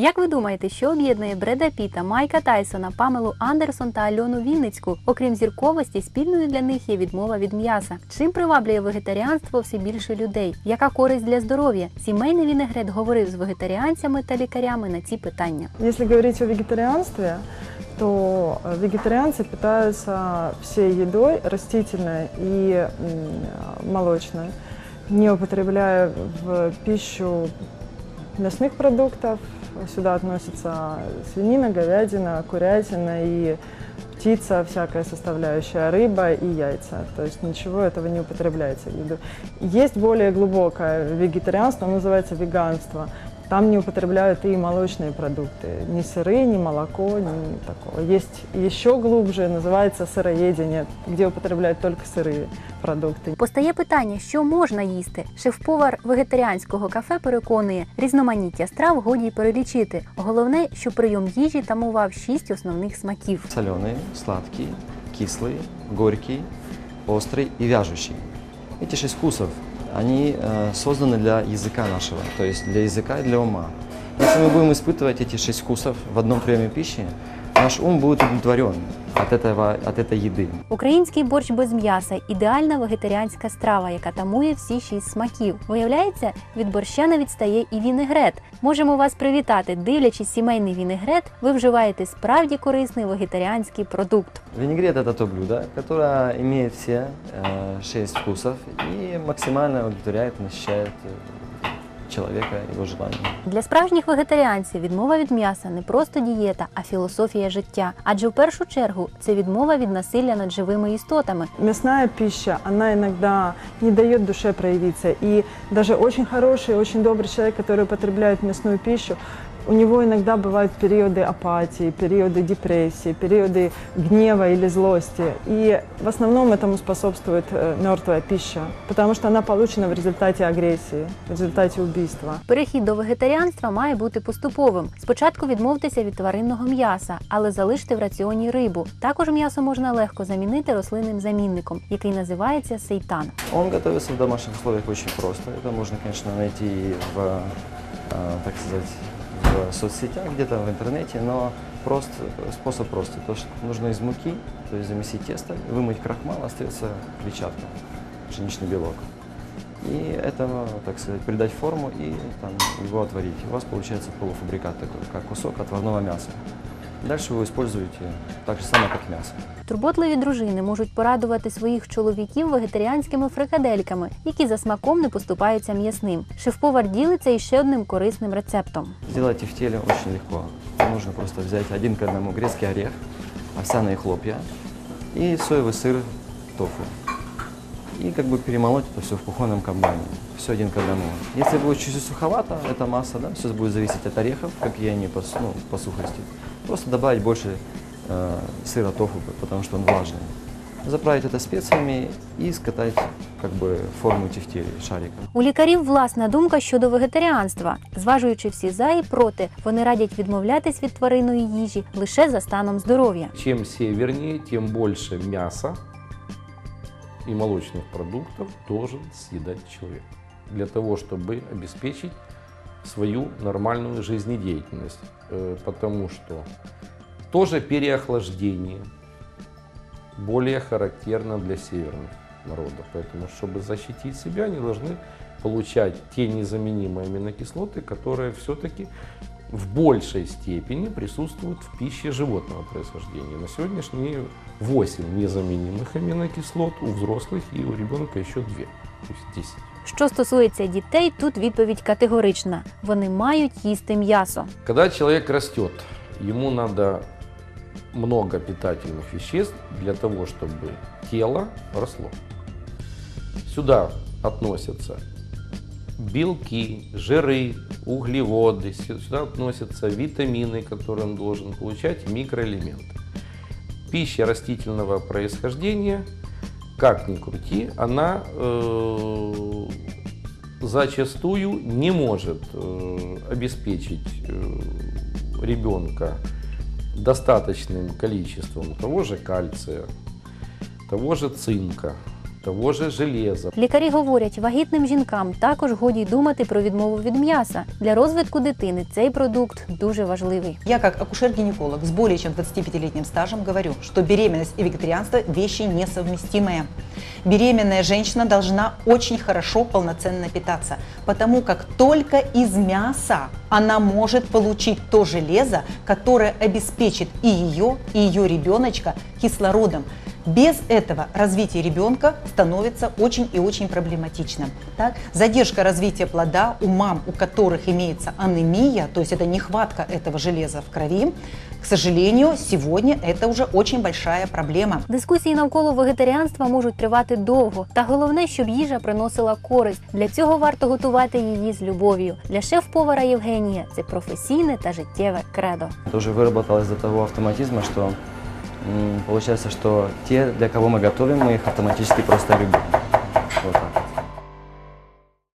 Як ви думаєте, що об'єднує Бреда Піта, Майка Тайсона, Памелу Андерсон та Альону Вінницьку? Окрім зірковості, спільною для них є відмова від м'яса. Чим приваблює вегетаріанство все більше людей? Яка користь для здоров'я? Сімейний вінегрет говорив з вегетаріанцями та лікарями на ці питання. Если говорить о вегетарианстве, то э, вегетарианцы питаются всей едой, растительной и молочной, не употребляя в пищу мясных продуктов. Сюда относятся свинина, говядина, курятина и птица, всякая составляющая, рыба и яйца. То есть ничего этого не употребляется в еду. Есть более глубокое вегетарианство, оно называется веганство. Там не употребляют и молочные продукты, ни сыры, ни молоко, ни такого. Есть еще глубже, называется сыроедение, где употребляют только сырые продукты. Постає питання, що можна їсти. Шеф-повар вегетаріанського кафе переконує, різноманіття страв годі й перелічити. Головне, що прийом їжі тамував шість основних смаків. Соленый, сладкий, кислый, горький, острый и вяжущий. Эти шесть вкусов, они э, созданы для языка нашего, то есть для языка и для ума. Если мы будем испытывать эти шесть вкусов в одном приеме пищи, наш ум будет удовлетворен от, этого, от этой еды. Український борщ без м'яса ідеальна вегетаріанська страва, яка тамує всі шість смаків. Виявляється, від борща не відстає і вінегрет. Можемо вас привітати. Дивлячись сімейний вінегрет, ви вживаєте справді корисний вегетаріанський продукт. Винегрет – это то блюдо, которое имеет все э, шесть вкусов и максимально удовлетворяет, насыщает э, человека, его желания. Для справжніх вегетаріанців відмова від м'яса не просто дієта, а філософія життя. Адже в першу чергу це відмова від насилля над живими істотами. Мясная пища, она иногда не дает душе проявиться. И даже очень хороший, очень добрый человек, который употребляет мясную пищу, у него иногда бывают периоды апатии, периоды депрессии, периоды гнева или злости. И в основном этому способствует э, мертвая пища, потому что она получена в результате агрессии, в результате убийства. Перехід до вегетаріанства має бути поступовим. Спочатку відмовтеся від тваринного м'яса, але залиште в раціоні рибу. Також м'ясо можна легко замінити рослинним замінником, який називається сейтан. Он готовится в домашних условиях очень просто. Это можно, конечно, найти и в, э, так сказать, в соцсетях, где-то в интернете, но прост, способ простый. То, что нужно из муки, то есть замесить тесто, вымыть крахмал, остается клетчатка, пшеничный белок. И этому, так сказать, придать форму и там, его отварить. У вас получается полуфабрикат такой, как кусок отварного мяса. Дальше вы его используете так же самое, как мясо. Турботливі дружини можуть порадувати своїх чоловіків вегетаріанськими фрикадельками, які за смаком не поступаються м'ясним. Шеф-повар ділиться іще одним корисним рецептом. Сделать тефтели очень легко. Нужно просто взять один к одному грецкий орех, овсяные хлопья и соевый сыр тофу. И как бы перемолоть это все в кухонном комбайне. Все один к одному. Если будет чуть-чуть суховато, эта масса, да, все будет зависеть от орехов, какие они по, су- ну, по сухости. Просто добавить больше э, сыра тофу, потому что он влажный. Заправить это специями и скатать как бы форму тефтели шариком. У лікарів власна думка щодо вегетаріанства. Зважуючи всі за і проти, вони радять відмовлятись від тваринної їжі лише за станом здоров'я. Чем севернее, тем больше мяса И молочных продуктов должен съедать человек для того, чтобы обеспечить свою нормальную жизнедеятельность. Э, Потому что тоже переохлаждение более характерно для северных народов. Поэтому, чтобы защитить себя, они должны получать те незаменимые аминокислоты, которые все-таки в большей степени присутствуют в пище животного происхождения. На сегодняшний день 8 незаменимых аминокислот у взрослых и у ребенка еще 2, то есть 10. Що стосується дітей, тут відповідь категорична: вони мають їсти м'ясо. Когда человек растет, ему надо много питательных веществ для того, чтобы тело росло. Сюда относятся белки, жиры, углеводы, сю- сюда относятся витамины, которые он должен получать, микроэлементы. Пища растительного происхождения, как ни крути, она э, зачастую не может э, обеспечить э, ребенка достаточным количеством того же кальция, того же цинка, того же железа. Лікарі говорять, вагітним жінкам також годі й думати про відмову від м'яса. Для розвитку дитини цей продукт дуже важливий. Я как акушер-гинеколог с более чем 25-летним стажем говорю, что беременность и вегетарианство – вещи несовместимые. Беременная женщина должна очень хорошо, полноценно питаться, потому как только из мяса она может получить то железо, которое обеспечит и ее, и ее ребеночка кислородом. Без этого развитие ребенка становится очень и очень проблематичным. Так? Задержка развития плода у мам, у которых имеется анемия, то есть это нехватка этого железа в крови, к сожалению, сегодня это уже очень большая проблема. Дискусії навколо вегетаріанства можуть тривати довго, та головне, щоб їжа приносила користь. Для цього варто готувати її з любов'ю. Для шеф-повара Євгенія це професійне та життєве кредо. Это уже выработалось до того автоматизма, что м, получается, что те, для кого мы готовим, мы их автоматически просто любим. Вот так.